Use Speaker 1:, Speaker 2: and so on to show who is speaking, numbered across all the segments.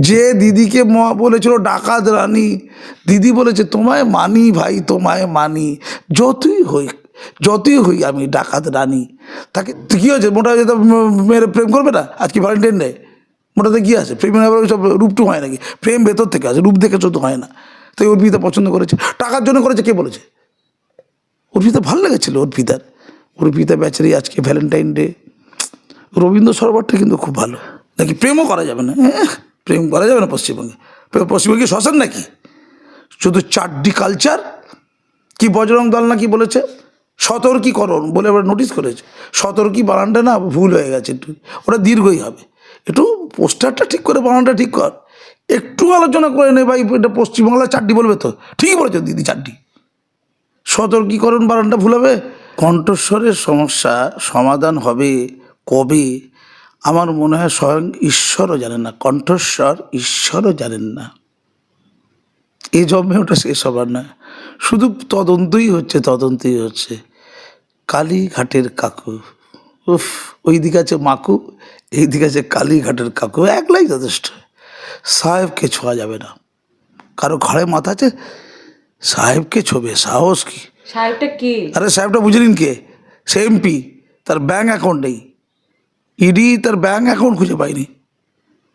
Speaker 1: যে দিদিকে বলেছিল ডাকাত রানী দিদি বলেছে তোমায় মানি ভাই তোমায় মানি যতই হই যতই হই আমি ডাকাত রানী। তাকে কী হয়েছে? মোটা যেতে মেয়েরা প্রেম করবে না? আজকে ভ্যালেন্টাইন ডে মোটাতে কী আছে? আবার সব রূপটু হয় নাকি? প্রেম ভেতর থেকে আছে রূপ দেখে তো হয় না। তাই অর্পিতা পছন্দ করেছে। টাকার জন্য করেছে কে বলেছে? অর্পিতা ভালো লেগেছিল অর্পিতার অর্পিতা বেচারি আজকে ভ্যালেন্টাইন ডে রবীন্দ্র সরোবরটা কিন্তু খুব ভালো। নাকি প্রেমও করা যাবে না? এহ, প্রেম করা যাবে না পশ্চিমবঙ্গে? পশ্চিমবঙ্গে শ্মশান নাকি? শুধু চারটি কালচার কি বজরং দল নাকি বলেছে? সতর্কীকরণ বলে আবার নোটিশ করেছে। সতর্কী বানানটা না, ভুল হয়ে গেছে একটু। ওটা দীর্ঘই হবে। একটু পোস্টারটা ঠিক করে বানানটা ঠিক কর। একটু আলোচনা করে নে ভাই, এটা পশ্চিমবাংলা চারটি বলবে তো? ঠিকই বলেছ দিদি চারটি। সতর্কীকরণ বানানটা ভুল হবে? কণ্ঠস্বরের সমস্যা সমাধান হবে কবে? আমার মনে হয় স্বয়ং ঈশ্বরও জানেন না কণ্ঠস্বর ঈশ্বরও জানেন না। এই জন্মে ওটা শেষ হবার না শুধু তদন্তই হচ্ছে তদন্তই হচ্ছে। কালীঘাটের কাকু। উফ ওই দিকে আছে মাকু এই দিকে আছে কালীঘাটের কাকু। একলাই যথেষ্ট। সাহেবকে ছোঁয়া যাবে না। কারও ঘরে মাথা আছে সাহেবকে ছোবে। সাহস কি?
Speaker 2: সাহেবটা কে?
Speaker 1: আরে সাহেবটা বুঝলেন কে? সে এমপি তার ব্যাঙ্ক অ্যাকাউন্ট নেই। ইডি তার ব্যাঙ্ক অ্যাকাউন্ট খুঁজে পায়নি।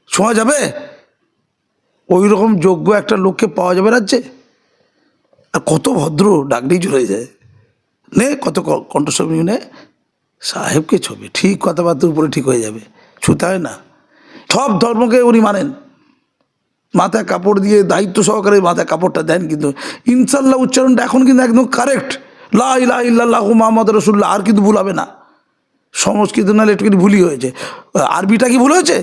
Speaker 1: ছোঁয়া যাবে? ওই রকম যোগ্য একটা লোককে পাওয়া যাবে রাজ্যে? আর কত ভদ্র ডাকলেই চলে যায়। নে, কত ক- কণ্ঠস্বর নে। সাহেবকে ছবি, ঠিক কথাবার্তার উপরে ঠিক হয়ে যাবে। ছুতে হয় না। সব ধর্মকে উনি মানেন। মাথায় কাপড় দিয়ে দায়িত্ব সহকারে মাথায় কাপড়টা দেন কিন্তু ইনশাল্লাহ উচ্চারণটা এখন কিন্তু একদম কারেক্ট লা ইলাহা ইল্লাল্লাহু মোহাম্মদ রসুল্লাহ আর কিন্তু ভুল হবে না। সংস্কৃত নাহলে একটুখানি ভুলই হয়েছে। আরবিটা কি ভুল হয়েছে?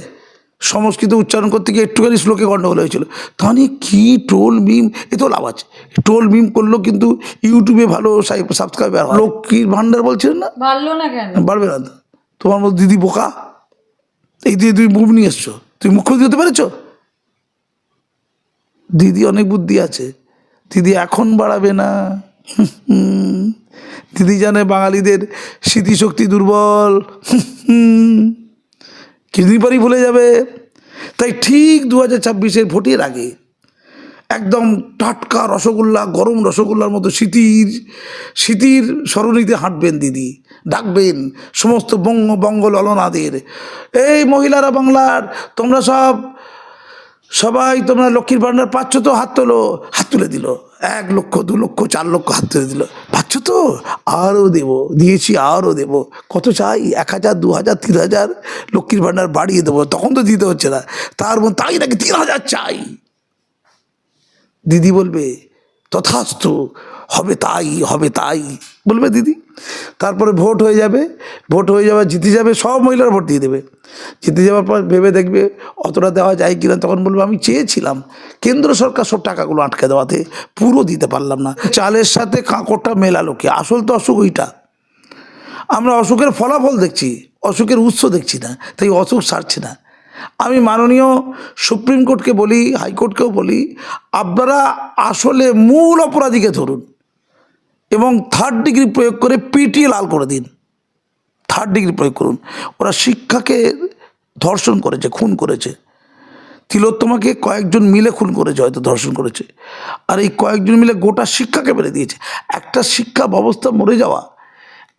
Speaker 1: সংস্কৃত উচ্চারণ করতে গিয়ে একটুখানি শ্লোকে গণ্ডগোল হয়েছিল। তাহলে কি টোল মিম এ তো লাভ আছে। টোল মিম করলেও কিন্তু ইউটিউবে ভালো সাবস্ক্রাইবার লক্ষ্মীর ভাণ্ডার বলছিলেন না?
Speaker 2: পারল না কেন?
Speaker 1: বাড়বে না তোমার মতো দিদি বোকা? এই দিয়ে তুমি মুখ নিয়ে এসছো। তুমি মুখ্যমন্ত্রী হতে পেরেছ? দিদি অনেক বুদ্ধি আছে। দিদি এখন বাড়াবে না। দিদি জানে বাঙালিদের স্মৃতিশক্তি দুর্বল। কিছুদিন পরই ভুলে যাবে। তাই ঠিক দু হাজার ছাব্বিশের ভোটের আগে একদম টাটকা রসগোল্লা, গরম রসগোল্লার মতো স্মৃতির স্মৃতির সরণিতে হাঁটবেন দিদি। ডাকবেন সমস্ত বঙ্গ বঙ্গ ললনাদের। এই মহিলারা বাংলার, তোমরা সব, সবাই তোমরা লক্ষ্মীর ভাণ্ডার পাচ্ছ তো? হাত তোলো, হাত তুলে দিল। এক লক্ষ, দু লক্ষ, চার লক্ষ হাত তুলে দিল। পাচ্ছ তো? আরও দেবো, দিয়েছি আরও দেব। কত চাই? এক হাজার, দু হাজার, তিন হাজার? লক্ষ্মীর ভাণ্ডার বাড়িয়ে দেবো, তখন তো দিতে হচ্ছে না। তার তাই নাকি তিন হাজার চাই? দিদি বলবে, তথাস্তু হবে তাই হবে তাই। বলবে দিদি। তারপরে ভোট হয়ে যাবে। ভোট হয়ে যাবে জিতে যাবে, সব মহিলারা ভোট দিয়ে দেবে। জিতে যাওয়ার পর ভেবে দেখবে অতটা দেওয়া যায় কিনা। তখন বলবে, আমি চেয়েছিলাম কেন্দ্র সরকার সব টাকাগুলো আটকে দেওয়াতে, পুরো দিতে পারলাম না। চালের সাথে কাঁকড়টা মেলালো কি? আসল তো অসুখ ওইটা। আমরা অসুখের ফলাফল দেখছি, অসুখের উৎস দেখছি না, তাই অসুখ সারছে না। আমি মাননীয় সুপ্রিম কোর্টকে বলি, হাইকোর্টকেও বলি, আপনারা আসলে মূল অপরাধীকে ধরুন। এবং থার্ড ডিগ্রি প্রয়োগ করে পিটিয়ে লাল করে দিন। থার্ড ডিগ্রি প্রয়োগ করুন। ওরা শিক্ষাকে ধর্ষণ করেছে, খুন করেছে। তিলোত্তমাকে কয়েকজন মিলে খুন করেছে, হয়তো ধর্ষণ করেছে। আর এই কয়েকজন মিলে গোটা শিক্ষাকে মেরে দিয়েছে। একটা শিক্ষা ব্যবস্থা মরে যাওয়া,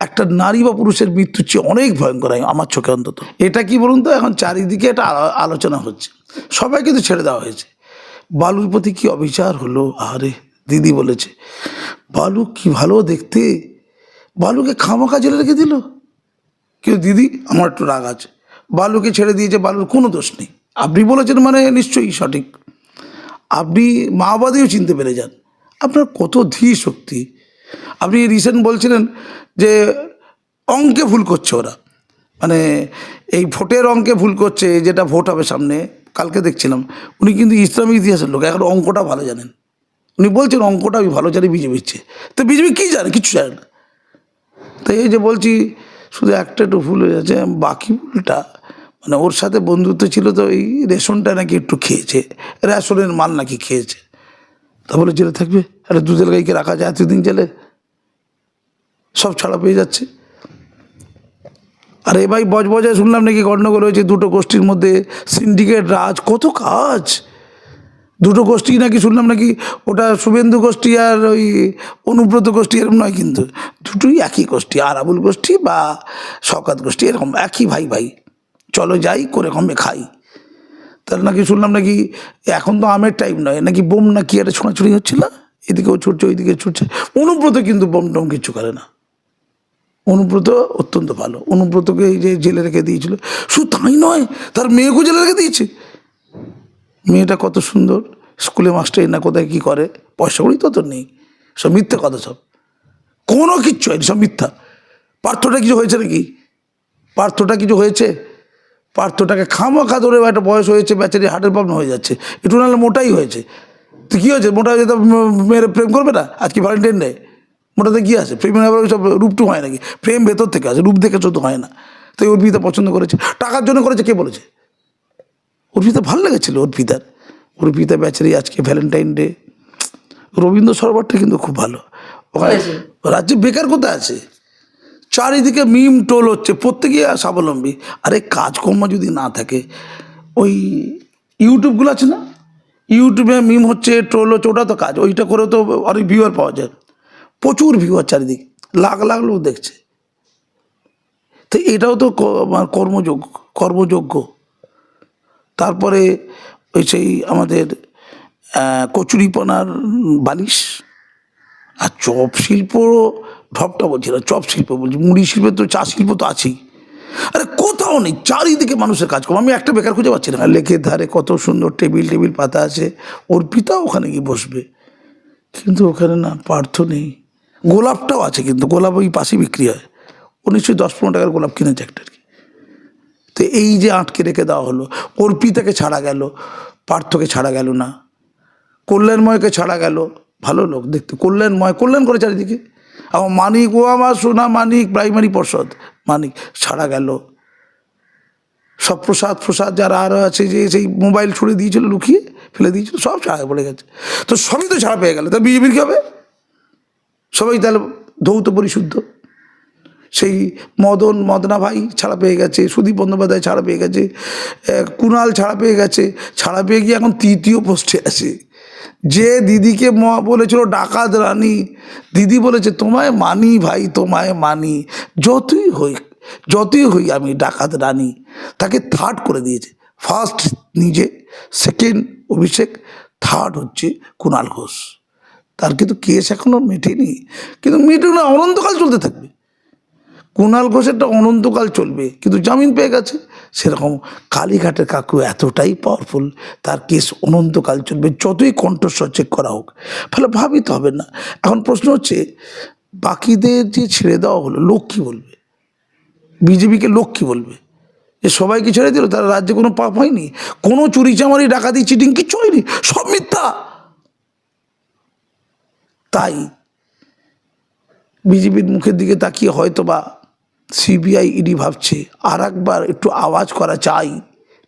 Speaker 1: একটা নারী বা পুরুষের মৃত্যুর চেয়ে অনেক ভয়ঙ্কর হয় আমার চোখে অন্তত। এটা কি বলুন তো? এখন চারিদিকে এটা আলোচনা হচ্ছে। সবাই কিন্তু ছেড়ে দেওয়া হয়েছে। বালুর প্রতি কী অবিচার হলো? আরে দিদি বলেছে। বালু কি ভালো দেখতে? বালুকে খামাখা জেলে রেখে দিল? কেউ দিদি, আমার একটু রাগ আছে। বালুকে ছেড়ে দিয়েছে, বালুর কোনো দোষ নেই। আপনি বলেছেন মানে নিশ্চয়ই সঠিক। আপনি মাওবাদীও চিনতে পেরে যান। আপনার কত ধী শক্তি। আপনি রিসেন্ট বলছিলেন যে অঙ্কে ভুল করছে ওরা। মানে এই ভোটের অঙ্কে ভুল করছে, যেটা ভোট হবে সামনে, কালকে দেখছিলাম। উনি কিন্তু ইসলামিক ইতিহাসের লোক, এখন অঙ্কটা ভালো জানেন। উনি বলছেন অঙ্কটা আমি ভালো জানি বিজেপির চেয়ে তো বিজেপি কী জানে? কিছু জানে না। তাই এই যে বলছি, শুধু একটা একটু ভুল হয়ে যাচ্ছে, বাকি ভুলটা মানে ওর সাথে বন্ধুত্ব ছিল তো এই রেশনটা নাকি একটু খেয়েছে, রেশনের মাল নাকি খেয়েছে। তা বলে জেলে থাকবে? একটা দুধের গাইকে রাখা যায় এতদিন জেলে। সব ছাড়া পেয়ে যাচ্ছে। আরে ভাই বজবজায় শুনলাম নাকি গণ্ডগোল হয়েছে দুটো গোষ্ঠীর মধ্যে, সিন্ডিকেট, রাজ, কত কাজ। দুটো গোষ্ঠী নাকি শুনলাম নাকি ওটা শুভেন্দু গোষ্ঠী আর ওই অনুব্রত গোষ্ঠী এরকম নয় কিন্তু দুটোই একই গোষ্ঠী, আরাবুল গোষ্ঠী বা শকাত গোষ্ঠী, এরকম একই ভাই ভাই। চলো যাই, করে কমে খাই। তাহলে নাকি শুনলাম নাকি এখন তো আমের টাইম নয়, নাকি বোম না কি একটা ছোঁড়াছুড়ি হচ্ছিল? এদিকেও ছুটছে, ওইদিকে ছুটছে। অনুব্রত কিন্তু বোম টোম কিচ্ছু করে না। অনুব্রত অত্যন্ত ভালো। অনুব্রতকে এই যে জেলে রেখে দিয়েছিল। শুধু তাই নয়, তার মেয়েকেও জেলে রেখে দিয়েছে। মেয়েটা কত সুন্দর, স্কুলে মাস্টার না কোথায় কী করে, পয়সা করি তো নেই, সব মিথ্যে কথা সব। কোনো কিচ্ছু হয়নি, সব মিথ্যা। পার্থটা কিছু হয়েছে নাকি? পার্থটা কিছু হয়েছে? পার্থটাকে খামাখা ধরে একটা বয়স হয়েছে, বেচারি হার্টের প্রবলেম হয়ে যাচ্ছে। একটু নাহলে মোটাই হয়েছে। তো কী হয়েছে? মোটা হয়ে তো মেয়ের প্রেম করবে না? আজকে ভ্যালেন্টাইন ডে মোটাতে কী আছে? প্রেমের আবার সব রূপটু হয় নাকি? প্রেম ভেতর থেকে আছে, রূপ দেখে তো হয় না। তো অর্পিতা পছন্দ করেছে। টাকার জন্য করেছে, কে বলেছে? অর্পিতা ভালো লেগেছিল অর্পিতার অর্পিতা বেচারি আজকে ভ্যালেন্টাইন ডে রবীন্দ্র সরোবরটা কিন্তু খুব ভালো। ওখানে রাজ্যে বেকার কোথায় আছে? চারিদিকে মিম টোল হচ্ছে প্রত্যেকে স্বাবলম্বী। আরে কাজকর্ম যদি না থাকে ওই ইউটিউবগুলো আছে না? ইউটিউবে মিম হচ্ছে ট্রোল হচ্ছে ওটা তো কাজ। ওইটা করেও তো অনেক ভিউয়ার পাওয়া যায়। প্রচুর ভিউয়ার চারিদিকে। লাখ লাখ লোক দেখছে। তো এটাও তো আমার কর্মযোগ্য কর্মযোগ্য। তারপরে ওই সেই আমাদের কচুরিপনার বালিশ আর চপ শিল্প ঢপটা বলছি না, চপ শিল্প বলছি, মুড়ি শিল্পের তো চা শিল্প তো আছেই। আরে কোথাও নেই, চারিদিকে মানুষের কাজ করব আমি একটা বেকার খুঁজে পাচ্ছি না। লেকের ধারে কত সুন্দর টেবিল টেবিল, পাতা আছে ওর অর্পিতা ওখানে গিয়ে বসবে। কিন্তু ওখানে না, পার্থ নেই। গোলাপটাও আছে, কিন্তু গোলাপ ওই পাশে বিক্রি হয়। ও নিশ্চয়ই দশ পনেরো টাকার গোলাপ কিনেছে একটা। তো এই যে আটকে রেখে দেওয়া হলো অর্পিতাকে ছাড়া গেল, পার্থকে ছাড়া গেল না, কল্যাণময়কে ছাড়া গেল, ভালো লোক দেখতে, কল্যাণময়, কল্যাণ করে চারিদিকে। আমার মানিক, ও আমার সোনা মানিক, প্রাইমারি পর্ষদ, মানিক ছাড়া গেল। সব প্রসাদ প্রসাদ যারা আরও আছে যে সেই মোবাইল ছুড়ে দিয়েছিল, লুকিয়ে ফেলে দিয়েছিল, সব ছাড়া পড়ে গেছে। তো সবই তো ছাড়া পেয়ে গেল তা বিজেপির কী হবে? সবাই তাহলে ধৌত পরিশুদ্ধ। সেই মদন, মদনা ভাই ছাড়া পেয়ে গেছে, সুদীপ বন্দ্যোপাধ্যায় ছাড়া পেয়ে গেছে কুণাল ছাড়া পেয়ে গেছে, ছাড়া পেয়ে গিয়ে এখন তৃতীয় পোস্টে আছে। যে দিদিকে ম- বলেছিল ডাকাত রানী, দিদি বলেছে, তোমায় মানি ভাই, তোমায় মানি, যতই হই যতই হই আমি ডাকাত রানী। তাকে থার্ড করে দিয়েছে। ফার্স্ট নিজে সেকেন্ড অভিষেক থার্ড হচ্ছে কুণাল ঘোষ। তার কিন্তু কেস এখনও মেটেনি। কিন্তু মেটে না, অনন্তকাল চলতে থাকবে। কুণাল ঘোষেরটা অনন্তকাল চলবে, কিন্তু জামিন পেয়ে গেছে। সেরকম কালীঘাটের কাকু এতটাই পাওয়ারফুল তার কেস অনন্তকাল চলবে, যতই কণ্ঠস্বর চেক করা হোক। ফলে ভাবিতে হবে না। এখন প্রশ্ন হচ্ছে, বাকিদের যে ছেড়ে দেওয়া হলো, লোক কী বলবে? বিজেপিকে লোক কী বলবে? যে সবাইকে ছেড়ে দিল, তারা রাজ্যে কোনো পাপ হয়নি? কোনো চুরি চামারি, ডাকাতি চিটিং কিচ্ছু হয়নি? সব মিথ্যা! তাই বিজেপির মুখের দিকে তাকিয়ে হয়তো বা সিবিআই ইডি ভাবছে আর একবার একটু আওয়াজ করা চাই।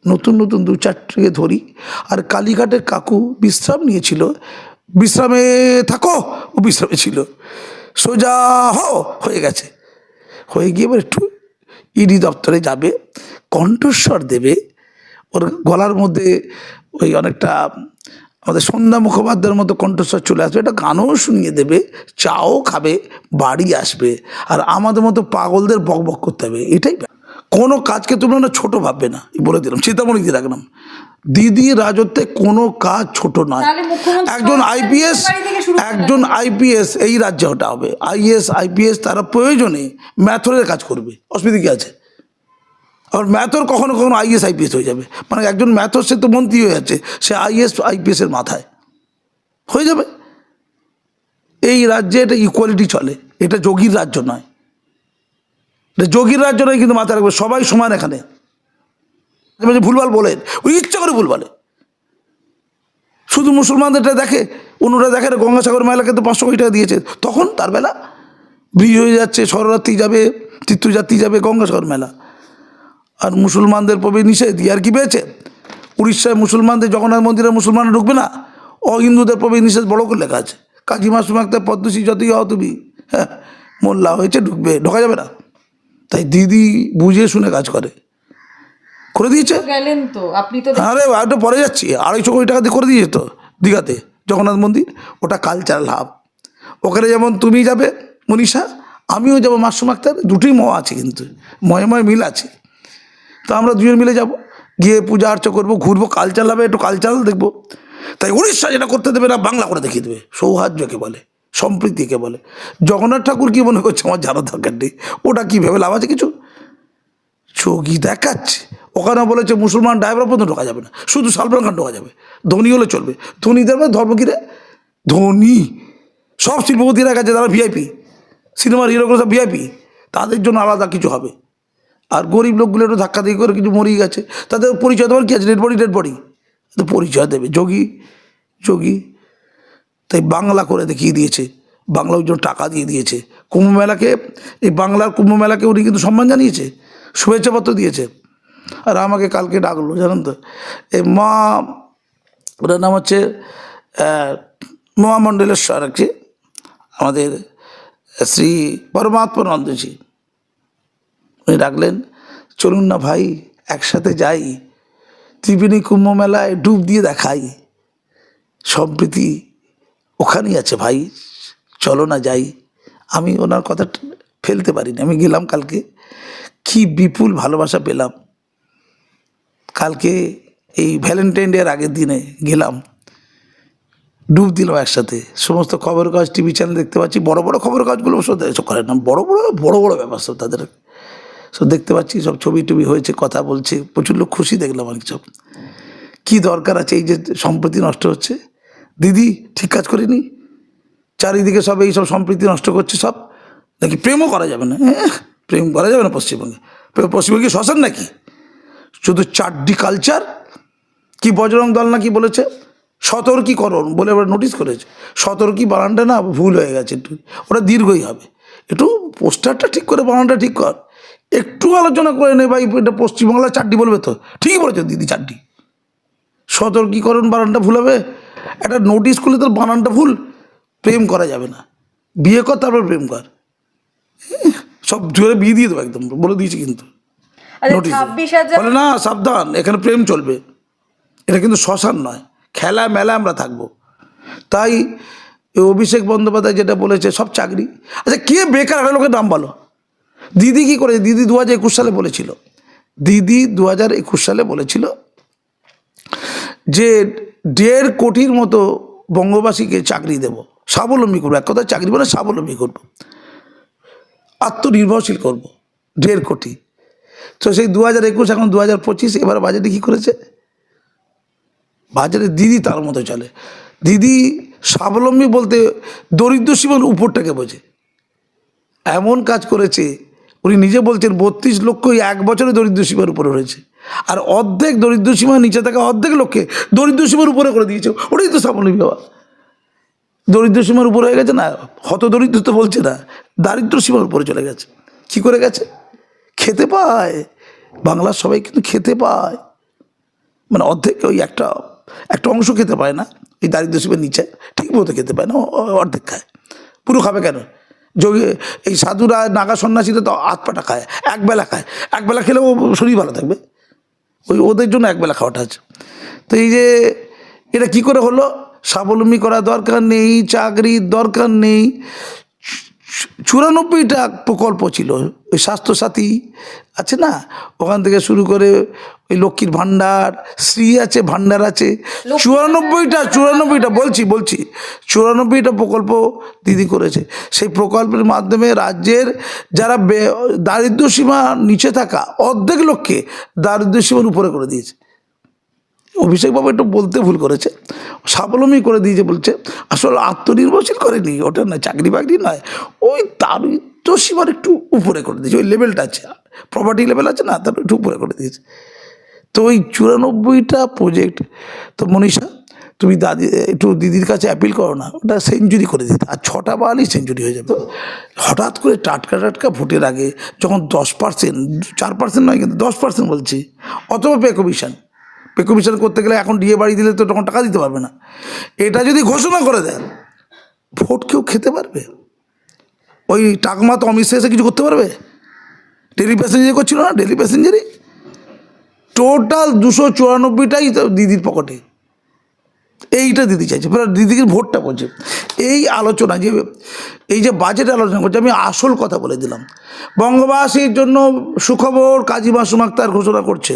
Speaker 1: নতুন নতুন দু চারটে ধরি। আর কালীঘাটের কাকু বিশ্রাম নিয়েছিল। বিশ্রামে থাকো, ও বিশ্রামে ছিল। সোজা হো, হয়ে গেছে। হয়ে গিয়ে এবার একটু ইডি দপ্তরে যাবে, কণ্ঠস্বর দেবে। ওর গলার মধ্যে ওই অনেকটা আমাদের সন্ধ্যা মুখোপাধ্যায়ের মতো কণ্ঠস্বর চলে আসবে। এটা গানও শুনিয়ে দেবে চাও খাবে বাড়ি আসবে আর আমাদের মতো পাগলদের বক বক করতে হবে। এটাই কোনো কাজকে তোমরা না ছোট ভাববে না বলে দিলাম। চিন্তামণি দিয়ে রাখলাম। দিদি রাজত্বে কোনো কাজ ছোট নয়। একজন আইপিএস একজন আইপিএস এই রাজ্যে ওটা হবে। আইএস আইপিএস তারা প্রয়োজনে ম্যাথরের কাজ করবে। অসুবিধা কি আছে? আর ম্যাথর কখনো কখনো আইএস আইপিএস হয়ে যাবে। মানে একজন ম্যাথর, সে তো মন্ত্রী হয়ে যাচ্ছে, সে আইএস আইপিএসের মাথায়। হয়ে যাবে? এই রাজ্যে এটা ইকুয়ালিটি চলে। এটা যোগীর রাজ্য নয়। এটা যোগীর রাজ্য নয়, কিন্তু মাথায় রাখবে, সবাই সমান এখানে। ভুলভাল বলেন ওই ইচ্ছা করে ভুল বলে। শুধু মুসলমানদেরটা দেখে, অন্যরা দেখে গঙ্গাসাগর মেলাকে তো পাঁচশো কোটি টাকা দিয়েছে। তখন তার বেলা ব্রিজ হয়ে যাচ্ছে শররাত্রি যাবে, তীর্থযাত্রী যাবে গঙ্গাসাগর মেলা। আর মুসলমানদের প্রবেশ নিষেধ আর কি পেয়েছে? উড়িষ্যায় মুসলমানদের জগন্নাথ মন্দিরে মুসলমান ঢুকবে না? অহিন্দুদের প্রবেশ নিষেধ বড় করে লেখা আছে। কাজী মাসুম আক্তার পদ্মশ্রী যতই হও তুমি হ্যাঁ মোল্লা হয়েছে ঢুকবে ঢোকা যাবে না। তাই দিদি বুঝে শুনে কাজ করে। করে দিয়েছে?
Speaker 2: গেলেন তো আপনি তো
Speaker 1: আরে একটু পরে যাচ্ছি আড়াইশো কোটি টাকা দিয়ে করে দিয়েছে তো দীঘাতে জগন্নাথ মন্দির ওটা কালচারাল হাব ওখানে যেমন তুমি যাবে মনীষা আমিও যাব মাসুম আক্তার দুটোই ম আছে কিন্তু ময়ে ময়ে মিল আছে। তো আমরা দুজন মিলে যাব। গিয়ে পূজা আর্চা করব, ঘুরবো কালচার হবে একটু কালচারাল দেখব। তাই উড়িষ্যা যেটা করতে দেবে না, বাংলা করে দেখিয়ে দেবে। সৌহার্যকে বলে, সম্প্রীতিকে বলে। জগন্নাথ ঠাকুর কী মনে করছে আমার জানার দরকার নেই? ওটা কী ভেবে লাভ আছে কিছু? চোখই দেখাচ্ছে। ওখানে বলেছে, মুসলমান ড্রাইভার পর্যন্ত ঢোকা যাবে না। শুধু সালমান খান ঢোকা যাবে। ধনী হলে চলবে। ধনীদের মধ্যে ধর্ম কী রে? ধনী। সব শিল্পপতিরা গেছে, তারা ভিআইপি সিনেমার হিরোগুলো সব ভিআইপি তাদের জন্য আলাদা কিছু হবে। আর গরিব লোকগুলো একটু ধাক্কা দিয়ে করে কিছু মরেই গেছে, তাদের পরিচয় দেওয়ার কী আছে? ডেড বডি ডেড বডি তো পরিচয় দেবে। যোগী যোগী। তাই বাংলা করে দেখিয়ে দিয়েছে। বাংলা ওই জন্য টাকা দিয়ে দিয়েছে। কুম্ভ মেলাকে, এই বাংলার কুম্ভ মেলাকে উনি কিন্তু সম্মান জানিয়েছে শুভেচ্ছাপত্র দিয়েছে। আর আমাকে কালকে ডাকলো, জানেন তো? এই মা, ওটার নাম হচ্ছে মহামণ্ডলেশ্বর কি। আমাদের শ্রী পরমাত্মানন্দজি উনি ডাকলেন, চলুন না ভাই, একসাথে যাই। ত্রিবেণী কুম্ভ মেলায় ডুব দিয়ে দেখাই। সম্প্রীতি ওখানেই আছে ভাই, চলো না যাই। আমি ওনার কথা ফেলতে পারিনি, আমি গেলাম কালকে। কি বিপুল ভালোবাসা পেলাম। কালকে এই ভ্যালেন্টাইন ডে এর আগের দিনে গেলাম। ডুব দিলাম একসাথে। সমস্ত খবর কাজ টিভি চ্যানেল দেখতে পাচ্ছি। বড় বড় খবর কাজগুলো সব করে না, বড় বড় বড় বড় ব্যাপার সব তাদের সব দেখতে পাচ্ছি সব ছবি টবি হয়েছে কথা বলছে প্রচুর লোক খুশি দেখলাম আর সব। কী দরকার আছে এই যে সম্প্রীতি নষ্ট হচ্ছে? দিদি ঠিক কাজ করিনি? চারিদিকে সব এই সব সম্প্রীতি নষ্ট করছে সব? নাকি প্রেমও করা যাবে না? এহ, প্রেম করা যাবে না পশ্চিমবঙ্গে। পশ্চিমবঙ্গে শ্মশান নাকি? শুধু চারটি কালচার কি বজরং দল নাকি বলেছে? সতর্কীকরণ বলে এবার নোটিশ করেছে। সতর্কী বানানটা না ভুল হয়ে গেছে একটু। ওটা দীর্ঘই হবে। একটু পোস্টারটা ঠিক করে বানানটা ঠিক কর। একটু আলোচনা করে নে ভাই এটা পশ্চিমবাংলার চারটি বলবে তো। ঠিকই বলেছ দিদি চারটি। সতর্কীকরণ বানানটা ভুল হবে একটা নোটিশ করলে তোর বানানটা ভুল প্রেম করা যাবে না। বিয়ে কর তারপর প্রেম কর। সব জোরে বিয়ে দিয়ে দেবো একদম বলে দিয়েছি কিন্তু। বলে না সাবধান এখানে প্রেম চলবে। এটা কিন্তু শ্মশান নয় খেলা মেলা আমরা থাকব। তাই অভিষেক বন্দ্যোপাধ্যায় যেটা বলেছে সব চাকরি। আচ্ছা কে বেকার একটা লোকের নাম বলো। দিদি কি করে, দিদি দু হাজার একুশ সালে বলেছিল, দিদি দু হাজার একুশ সালে বলেছিল যে দেড় কোটির মতো বঙ্গবাসীকে চাকরি দেব, স্বাবলম্বী করব, এক কথা চাকরি বলে স্বাবলম্বী করব, আত্মনির্ভরশীল করব, দেড় কোটি। তো সেই দু হাজার একুশ, এখন দু হাজার পঁচিশ, এবার বাজেটে কী করেছে? বাজারে দিদি তার মতো চলে। দিদি স্বাবলম্বী বলতে দরিদ্র সীমার উপরটাকে বোঝে। এমন কাজ করেছে উনি নিজে বলছেন, বত্রিশ লক্ষ এক বছরে দরিদ্র সীমার উপরে রয়েছে। আর অর্ধেক দরিদ্র সীমার নিচে থাকা অর্ধেক লোককে দরিদ্র সীমার উপরে করে দিয়েছে। ওটাই তো স্বাবলম্বী বাবা দরিদ্র সীমার উপরে হয়ে গেছে না, হত দরিদ্র তো বলছে না, দারিদ্র সীমার উপরে চলে গেছে। কি করে গেছে? খেতে পায়। বাংলার সবাই কিন্তু খেতে পায়। মানে অর্ধেক ওই একটা একটা অংশ খেতে পায় না, এই দারিদ্র সীমার নিচে, ঠিক মতো খেতে পায় না অর্ধেক খায়। পুরো খাবে কেন? যোগী, এই সাধুরা নাগা সন্ন্যাসীরা তো হাত পাটা খায় একবেলা খায়। একবেলা খেলেও শরীর ভালো থাকবে। ওই ওদের জন্য একবেলা খাওয়াটা আছে। তো এই যে এটা কি করে হলো? স্বাবলম্বী করা দরকার নেই, চাকরির দরকার নেই। চুরানব্বইটা প্রকল্প ছিল। ওই স্বাস্থ্যসাথী আছে না? ওখান থেকে শুরু করে ওই লক্ষ্মীর ভাণ্ডার শ্রী আছে ভাণ্ডার আছে। চুরানব্বইটা চুরানব্বইটা বলছি বলছি। চুরানব্বইটা প্রকল্প দিদি করেছে। সেই প্রকল্পের মাধ্যমে রাজ্যের যারা বে- দারিদ্র্য সীমা নিচে থাকা অর্ধেক লোককে দারিদ্র্য সীমার উপরে করে দিয়েছে। অভিষেকবাবু একটু বলতে ভুল করেছে স্বাবলম্বী করে দিয়েছে বলছে আসলে আত্মনির্ভরশীল করেনি ওটা না চাকরি বাকরি নয়। ওই দারিদ্র সীমার একটু উপরে করে দিয়েছে, ওই লেভেলটা আছে। প্রপার্টি লেভেল আছে না, তারপর একটু উপরে করে দিয়েছে। তো ওই চুরানব্বইটা প্রজেক্ট তো মনীষা, তুমি দাদি, একটু দিদির কাছে অ্যাপিল করো না, ওটা সেঞ্চুরি করে দিতে। আর ছটা বারই সেঞ্চুরি হয়ে যাবে। হঠাৎ করে টাটকা টাটকা ভোটের আগে যখন দশ পার্সেন্ট চার পার্সেন্ট নয় কিন্তু দশ পার্সেন্ট বলছি, অথবা পে কমিশন পে কমিশন করতে গেলে এখন ডিএ বাড়ি দিলে তো তখন টাকা দিতে পারবে না। এটা যদি ঘোষণা করে দেন, ভোট কেউ খেতে পারবে? ওই টাকমা তো অমিত শাহ এসে কিছু করতে পারবে? ডেলি প্যাসেঞ্জার করছিল না? ডেলি প্যাসেঞ্জারই টোটাল দুশো চুরানব্বইটাই দিদির পকেটে। এইটা দিদি চাইছে। এবার দিদিকে ভোটটা বলছে। এই আলোচনা যে, এই যে বাজেট আলোচনা করছে, আমি আসল কথা বলে দিলাম। বঙ্গবাসীর জন্য সুখবর কাজী মাসুম আক্তার ঘোষণা করছে।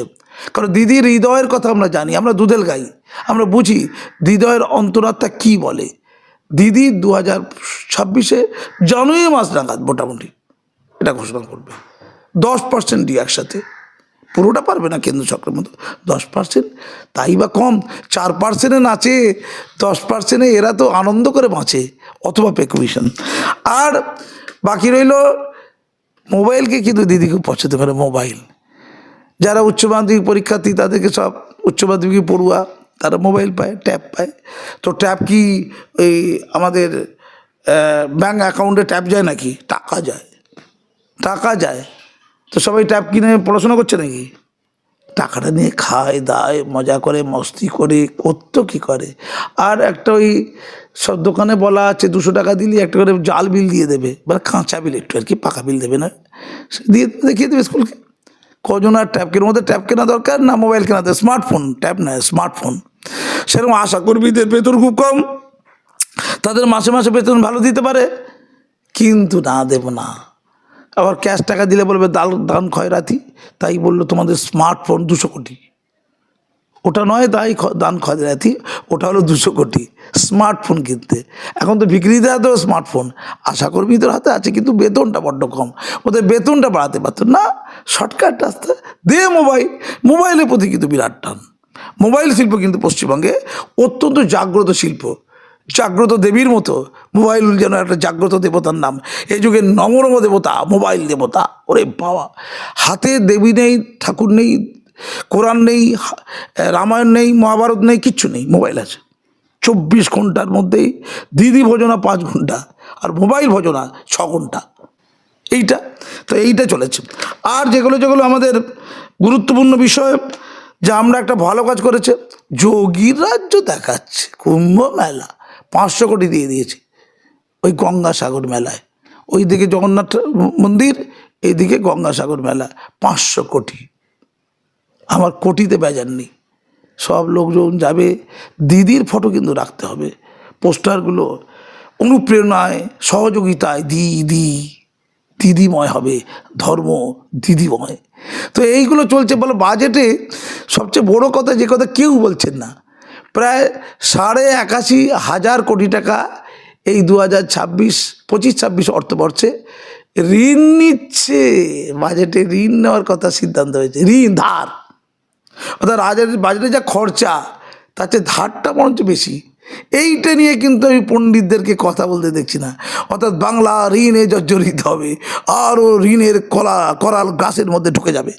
Speaker 1: কারণ দিদির হৃদয়ের কথা আমরা জানি, আমরা দুধেল গাই, আমরা বুঝি হৃদয়ের অন্তরাত্মা কী বলে। দিদি দু হাজার ছাব্বিশে জানুয়ারি মাস নাগাদ মোটামুটি এটা ঘোষণা করবে। দশ পার্সেন্ট দিয়ে একসাথে। পুরোটা পারবে না কেন্দ্র সরকারের মতো। দশ পার্সেন্ট তাই বা কম। চার পার্সেন্টে নাচে, দশ পার্সেন্টে এরা তো আনন্দ করে বাঁচে, অথবা পে কমিশন আর বাকি রইল, মোবাইলকে কিন্তু দিদি খুব পছন্দ করে, মোবাইল। যারা উচ্চ মাধ্যমিক পরীক্ষার্থী, তাদেরকে সব উচ্চ মাধ্যমিক পড়ুয়া তারা মোবাইল পায় ট্যাব পায়। তো ট্যাব কি এই আমাদের ব্যাঙ্ক অ্যাকাউন্টে ট্যাব যায় নাকি? টাকা যায়। টাকা যায়। তো সবাই ট্যাব কিনে পড়াশোনা করছে নাকি? টাকাটা নিয়ে খায়, দায়, মজা করে, মস্তি করে, করতো কী করে? আর একটা ওই সব দোকানে বলা আছে, দুশো টাকা দিলে, একটা করে জাল বিল দিয়ে দেবে। মানে কাঁচা বিল একটু আর কি, পাকা বিল দেবে না? দিয়ে দেখিয়ে দেবে স্কুলকে কজন আর ট্যাব কেনার মধ্যে ট্যাব কেনা দরকার না মোবাইল কেনা দরকার? স্মার্টফোন, ট্যাব না স্মার্টফোন। সেরকম আশা কর্মীদের বেতন খুব কম। তাদের মাসে মাসে বেতন ভালো দিতে পারে, কিন্তু না দেব না। আবার ক্যাশ টাকা দিলে বলবে, দাল দান খয়রাতি তাই বলল, তোমাদের স্মার্টফোন দুশো কোটি। ওটা নয় খ- দান খয়রাতি ওটা হলো দুশো কোটি স্মার্টফোন কিনতে। এখন তো বিক্রিতে হাতেও স্মার্টফোন আশা কর্মীদের হাতে আছে, কিন্তু বেতনটা বড্ড কম। ওদের বেতনটা বাড়াতে পারতো না। শর্টকাট রাস্তা। দে মোবাইল মোবাইলের প্রতি কিন্তু বিরাট টান। মোবাইল শিল্প কিন্তু পশ্চিমবঙ্গে অত্যন্ত জাগ্রত শিল্প। জাগ্রত দেবীর মতো। মোবাইল যেন একটা জাগ্রত দেবতার নাম। এই যুগে নমরম দেবতা মোবাইল দেবতা। ওরে বাবা। হাতে দেবী নেই, ঠাকুর নেই কোরআন নেই, রামায়ণ নেই, মহাভারত নেই, কিচ্ছু নেই, মোবাইল আছে। চব্বিশ ঘণ্টার মধ্যেই দিদি ভোজনা পাঁচ ঘণ্টা আর মোবাইল ভোজনা ছ ঘণ্টা। এইটা, তো এইটা চলেছে। আর যেগুলো যেগুলো আমাদের গুরুত্বপূর্ণ বিষয়, যে আমরা একটা ভালো কাজ করেছে, যোগীর রাজ্য দেখাচ্ছে, কুম্ভ মেলা, পাঁচশো কোটি দিয়ে দিয়েছে, ওই গঙ্গাসাগর মেলায়। ওই দিকে জগন্নাথ মন্দির, এইদিকে গঙ্গাসাগর মেলা, পাঁচশো কোটি। আমার কোটিতে বেজার নেই। সব লোকজন যাবে, দিদির ফটো কিন্তু রাখতে হবে। পোস্টারগুলো অনুপ্রেরণায়, সহযোগিতায় দিদি, দিদিময় হবে, ধর্ম দিদিময়। তো এইগুলো চলছে বলো বাজেটে সবচেয়ে বড় কথা, যে কথা কেউ বলছেন না। প্রায় সাড়ে একাশি হাজার কোটি টাকা এই দু হাজার ছাব্বিশ, পঁচিশ ছাব্বিশ অর্থবর্ষে ঋণ নিচ্ছে। বাজেটে ঋণ নেওয়ার কথা সিদ্ধান্ত হয়েছে। ঋণ, ধার। অর্থাৎ রাজের বাজারে যা খরচা, তার চেয়ে ধারটা বরঞ্চ বেশি। এইটা নিয়ে কিন্তু আমি পণ্ডিতদেরকে কথা বলতে দেখছি না। অর্থাৎ বাংলা ঋণে জর্জরিত হবে, আরও ঋণের কলা, করাল গাছের মধ্যে ঢুকে যাবে।